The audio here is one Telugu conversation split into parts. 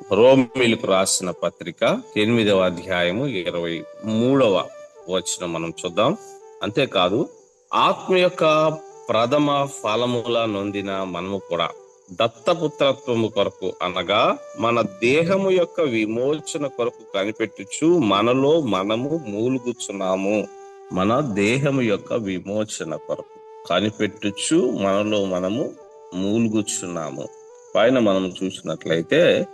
రోమిలకు రాసిన పత్రిక ఎనిమిదవ అధ్యాయము ఇరవై మూడవ వచనం మనం చూద్దాం. అంతేకాదు ఆత్మ యొక్క ప్రథమ ఫలముల నొందిన మనము కూడా దత్తపుత్రత్వము కొరకు అనగా మన దేహము యొక్క విమోచన కొరకు కనిపెట్టుచు మనలో మనము మూలుగుచున్నాము. మన దేహము యొక్క విమోచన కొరకు కనిపెట్టుచు మనలో మనము మూలుగుచున్నాము. పైన మనం చూసినట్లయితే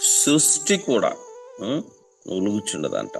సృష్టి కూడా ఉం, మూలుగుచున్నదంట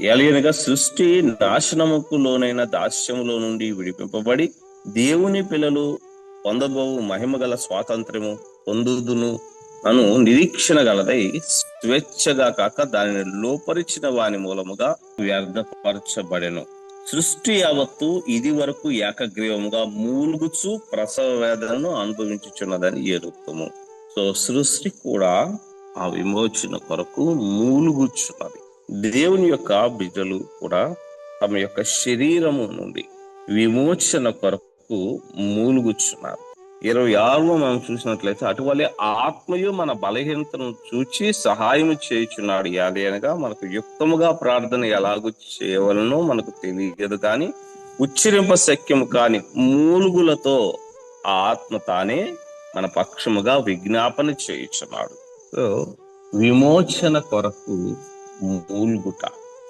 ఎలియనగా సృష్టి నాశనముకు లోనైన దాస్యములో నుండి విడిపింపబడి దేవుని పిల్లలు పొందబోవు మహిమ గల స్వాతంత్ర్యము పొందుదును అను నిరీక్షణ గలదై స్వేచ్ఛగా కాక దానిని లోపరిచిన వాని మూలముగా వ్యర్థపరచబడెను. సృష్టి యావత్తు ఇది వరకు ఏకగ్రీవముగా మూలుగుచు ప్రసవ వేదనను అనుభవించుచున్నదని ఎరుగుతాము సో సృష్టి కూడా ఆ విమోచన కొరకు మూలుగుచున్నది దేవుని యొక్క బిడ్డలు కూడా తమ యొక్క శరీరము నుండి విమోచన కొరకు మూలుగుచున్నారు. ఇరవై ఆరులో మనం చూసినట్లయితే అటువలే ఆత్మయు మన బలహీనతను చూచి సహాయం చేయుచున్నాడు. యాది అనగా మనకు యుక్తముగా ప్రార్థన ఎలాగూ చేయవలనో మనకు తెలియదు కానీ ఉచ్చరింప శక్యము కాని మూలుగులతో ఆ ఆత్మ తానే మన పక్షముగా విజ్ఞాపన చేయుచున్నాడు. సో విమోచన కొరకు మూలుగుట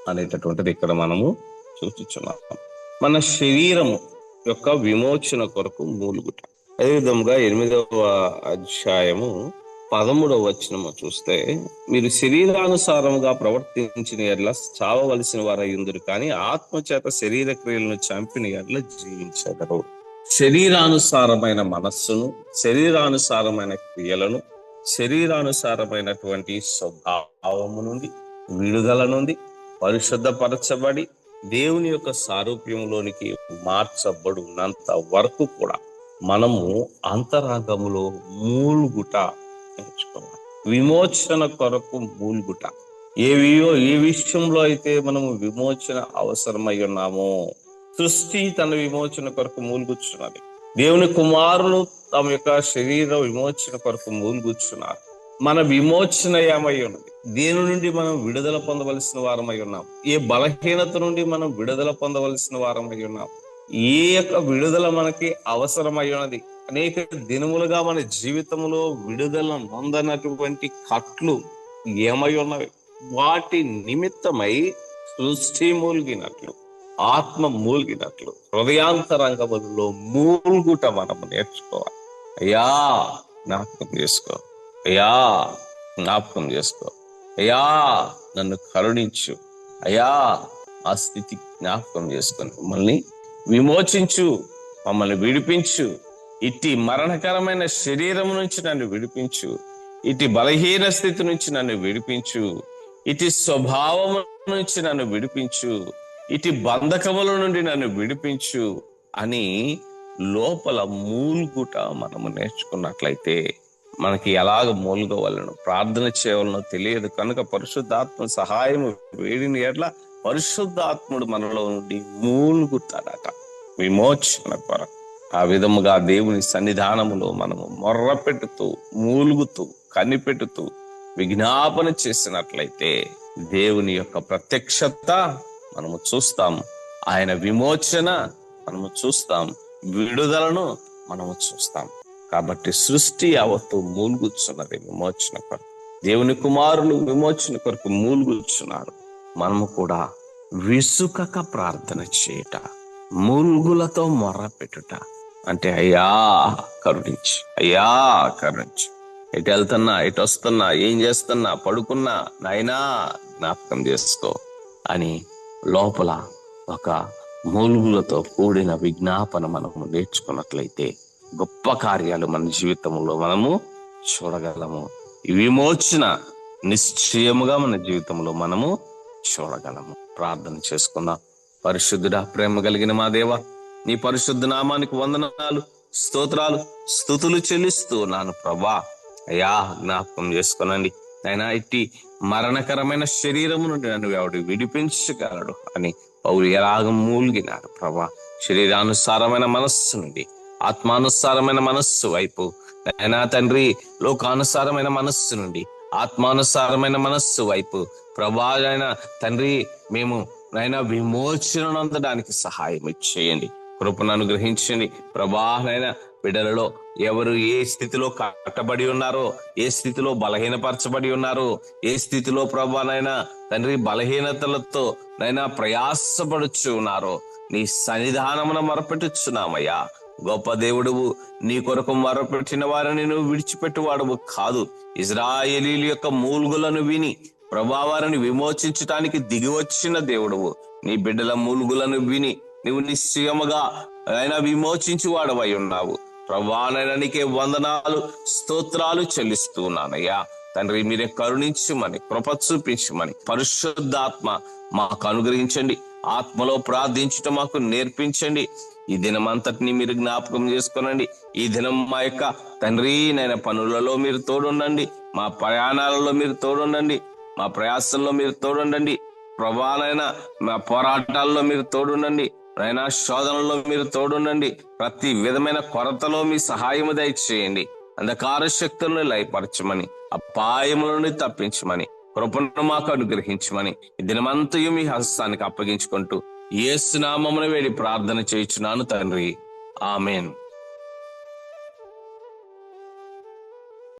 అనేటటువంటిది ఇక్కడ మనము చూచుచున్నాం మన శరీరము యొక్క విమోచన కొరకు మూలుగుట. అదే విధముగా ఎనిమిదవ అధ్యాయము పదమూడవ వచనము చూస్తే మీరు శరీరానుసారముగా ప్రవర్తించిన ఎడ్ల చావవలసిన వారయ్యుందరు కానీ ఆత్మ చేత శరీర క్రియలను చంపిన ఎడ్ల జీవించగలరు శరీరానుసారమైన మనస్సును శరీరానుసారమైన క్రియలను శరీరానుసారమైనటువంటి స్వభావము నుండి విడుదల నుండి పరిశుద్ధపరచబడి దేవుని యొక్క సారూప్యంలోనికి మార్చబడినంత వరకు కూడా మనము అంతరంగములో మూలుగుట నేర్చుకోవాలి. విమోచన కొరకు మూలుగుట. ఏవియో ఏ విషయంలో అయితే మనము విమోచన అవసరమై ఉన్నామో సృష్టి తన విమోచన కొరకు మూలుగుచ్చున్నది. దేవుని కుమారులు తమ యొక్క శరీర విమోచన కొరకు మూలుగుచ్చున్నారు. మన విమోచన ఏమై ఉన్నది? దేని నుండి మనం విడుదల పొందవలసిన వారమై ఉన్నాం. ఏ బలహీనత నుండి మనం విడుదల పొందవలసిన వారమై ఉన్నాం. ఏ యొక్క విడుదల మనకి అవసరమై ఉన్నది? అనేక దినములుగా మన జీవితంలో విడుదల నొందనటువంటి కట్లు ఏమై ఉన్నవి? వాటి నిమిత్తమై సృష్టి మూలిగినట్లు. ఆత్మ మూలిగినట్లు హృదయాంతరంగములలో మూలుగుట మనం నేర్చుకోవాలి. అయ్యా జ్ఞాపకం చేసుకో. అయ్యా జ్ఞాపకం చేసుకో. అయ్యా నన్ను కరుణించు. అయ్యా ఆ స్థితి జ్ఞాపకం చేసుకొని మమ్మల్ని విమోచించు మమ్మల్ని విడిపించు. ఇట్టి మరణకరమైన శరీరం నుంచి నన్ను విడిపించు. ఇటు బలహీన స్థితి నుంచి నన్ను విడిపించు. ఇటు స్వభావం నుంచి నన్ను విడిపించు. ఇటు బంధకముల నుండి నన్ను విడిపించు అని లోపల మూలుగుట మనము నేర్చుకున్నట్లయితే మనకి ఎలాగ మూలుగవలను? ప్రార్థన చేయవలనో తెలియదు. కనుక పరిశుద్ధాత్మ సహాయము వేడిని ఎట్లా? పరిశుద్ధాత్ముడు మనలో నుండి మూలుగుతాడట. విమోచన కొరకు ఆ విధముగా దేవుని సన్నిధానములో మనము మొర్ర పెట్టుతూ మూలుగుతూ కనిపెట్టుతూ విజ్ఞాపన చేసినట్లయితే దేవుని యొక్క ప్రత్యక్షత మనము చూస్తాం. ఆయన విమోచన మనము చూస్తాం. విడుదలను మనము చూస్తాం. కాబట్టి సృష్టి యావత్తు మూలుగుచున్నది విమోచన కొరకు. దేవుని కుమారులు విమోచన కొరకు మూలుగుచున్నారు. మనము కూడా విసుకక ప్రార్థన చేయట మూలుగులతో మొర్ర పెట్టుట అంటే అయ్యా కరుణించి. అయ్యా కరుణించి. ఎటు వెళ్తున్నా ఎటు వస్తున్నా ఏం చేస్తున్నా పడుకున్నా నాయనా జ్ఞాపకం చేసుకో అని లోపల ఒక మూలుగులతో కూడిన విజ్ఞాపన మనము నేర్చుకున్నట్లయితే గొప్ప కార్యాలు మన జీవితంలో మనము చూడగలము. విమోచన నిశ్చయముగా మన జీవితంలో మనము చూడగలము. ప్రార్థన చేసుకుందాం. పరిశుద్ధుడా ప్రేమ కలిగిన మా దేవ నీ పరిశుద్ధ నామానికి వందనాలు స్తోత్రాలు స్థుతులు చెల్లిస్తూ నాను ప్రభా. అయా జ్ఞాపకం చేసుకునండి. ఆయన ఇట్టి మరణకరమైన శరీరము నుండి నన్ను ఎవడు విడిపించగలడు అని పౌరు ఎలాగ మూలిగినాడు ప్రభా? శరీరానుసారమైన మనస్సు నుండి ఆత్మానుసారమైన మనస్సు వైపు. నైనా తండ్రి లోకానుసారమైన మనస్సు నుండి ఆత్మానుసారమైన మనస్సు వైపు. ప్రభా తండ్రి మేము నాయన విమోచన అందడానికి సహాయం చేయండి కృపను అనుగ్రహించండి. ప్రభా నాయన బిడ్డలలో ఎవరు ఏ స్థితిలో కట్టబడి ఉన్నారో ఏ స్థితిలో బలహీనపరచబడి ఉన్నారో ఏ స్థితిలో ప్రభానైనా తండ్రి బలహీనతలతో నైనా ప్రయాసపడుచు ఉన్నారో నీ సన్నిధానమున మొరపెట్టుచున్నామయ్యా. గొప్ప దేవుడువు నీ కొరకు మొరపెట్టిన వారిని నువ్వు విడిచిపెట్టువాడువు కాదు. ఇజ్రాయేలీల యొక్క మూలుగులను విని ప్రభావారిని విమోచించటానికి దిగి వచ్చిన దేవుడువు. నీ బిడ్డల మూలుగులను విని నువ్వు నిశ్చయముగా ఆయన విమోచించి వాడవై ఉన్నావు. నీకే వందనాలు స్తోత్రాలు చెల్లిస్తున్నానయ్యా. తండ్రి మీరే కరుణించమని కృప చూపించమని పరిశుద్ధాత్మ మాకు అనుగ్రహించండి. ఆత్మలో ప్రార్థించటం మాకు నేర్పించండి. ఈ దినం అంతటిని మీరు జ్ఞాపకం చేసుకోనండి. ఈ దినం మా యొక్క తండ్రి నైనా పనులలో మీరు తోడుండండి. మా ప్రయాణాలలో మీరు తోడుండండి. మా ప్రయాసంలో మీరు తోడుండండి. ప్రభానైనా మా పోరాటాల్లో మీరు తోడుండండి. నైనా శోధనలో మీరు తోడుండండి. ప్రతి విధమైన కొరతలో మీ సహాయము దయచేయండి. అంధకార శక్తులను లయపరచమని అపాయముల నుండి తప్పించమని కృపను మాకు అనుగ్రహించమని దినమంతయు మీ హస్తానికి అప్పగించుకుంటూ ఏసునామమున వేడి ప్రార్థన చేయించున్నాను తండ్రి. ఆమెను.